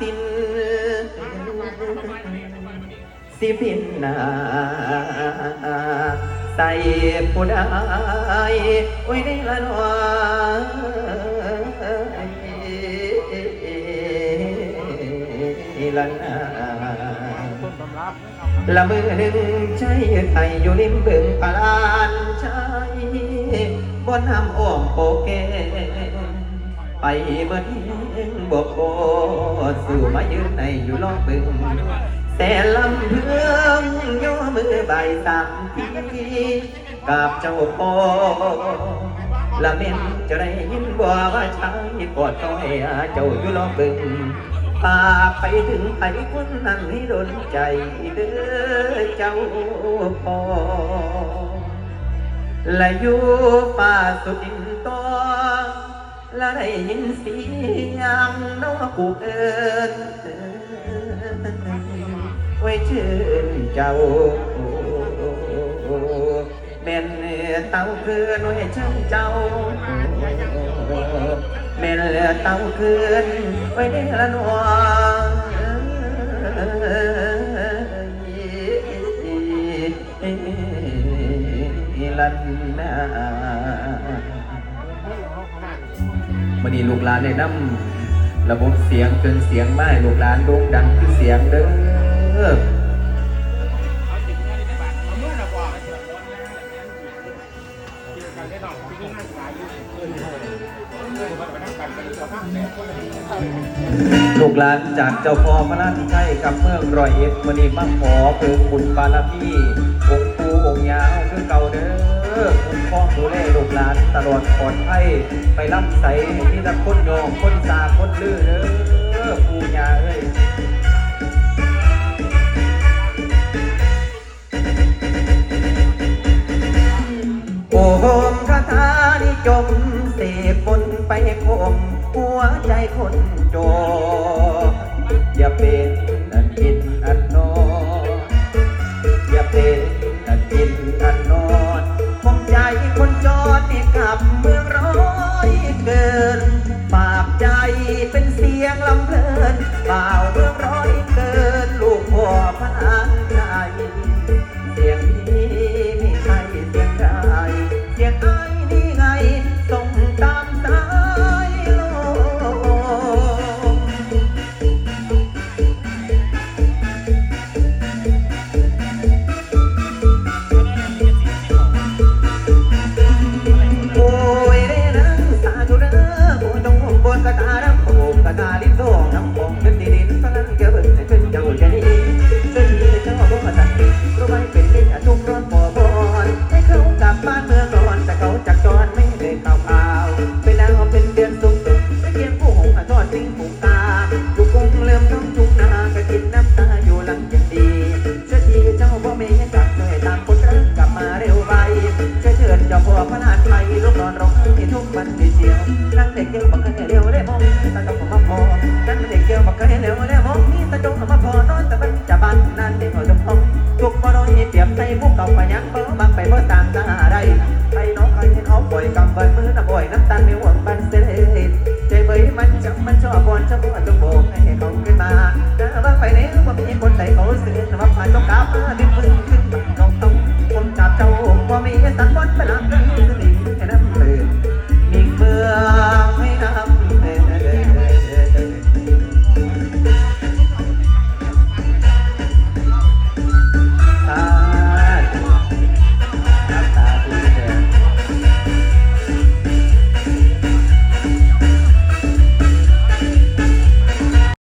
สิ้นสิพินนาใส่ผู้ใดโอ้ยได้ละนอละนาละมือหนึ่งใช้ไทยอยู่ริมบึงปลานใช้บนน้ำอ้อมโปเก ไปเมื่อนี้บกโอสู่มายืนในอยู่รอบบึงแต่ลำเพื่องโยมือใบายสามทีกับเจ้าพ่อละเม่นจะได้ยินบ่ว่าชายกอดต้อยเจ้าอยู่รอบบึงฝากไปถึงไผคนนั้นให้โดนใจเด้อเจ้าพ่อและอยู่ป่าสุดินตอง และได้ยินเสียงนกกูเอินไว้เชิญเจ้าแม่นเต้าคืนไว้เชิญเจ้าแม่นเต้าคืนไว้ได้ละนวลันนา มันนี้ลูกหลานได้นำระบบเสียงเครื่องเสียงไม้ลูกหลานโด่งดังคือเสียงเด้อลูกหลานจากเจ้าพ่อพระราชชัยกับเมืองร้อยเอ็ดมณีมาขอเพิ่มบุญบารมีองค์ปู่องค์ยาวคือเก่าเด้อ อคุ้มครองดูแลลูกหลาน ตลอดปลอดภัยไปรับใส่ที่ตะคนโยองคนซาคนลือเด้อปูยาเอ้ยโอ้โหมคาถานิจมเสพบนไปคมหัวใจคนโจอย่าเป็น อที่กลับเมืองร้อยเกิน ปากใจเป็นเสียงลำเพลินเปล่าเมืองร้อย ต้องห่มบน พ่อพระนาถไทยลูกนอนร้องไห้ทุกวันเดียวนั่งเด็กเกี่ยวบักเคยเร็วได้มองตาจงมาพอนั่งเด็กเกี่ยวบักเคยเร็วได้มองนี่ตาจงมาพอนอนแต่มันจะบันนั่นเด็กหัวจมพองทุกบ่โดนเปรียบใส่พวกเก่าไปยังเบิ่บังไปเบ่ต่างตาได้ไปน้องใครเขาปล่อยกำเบิ้มือน้ำบ่อยน้ำตาไม่หวังบันเสด็จใจเบยมันจังมันชอบบอลชอบจงโบกให้เขาขึ้นมาเดินบ้างไปแล้วว่ามีคนใดเขาเสียมาผ่านต้องกลับมาดิ้นมือ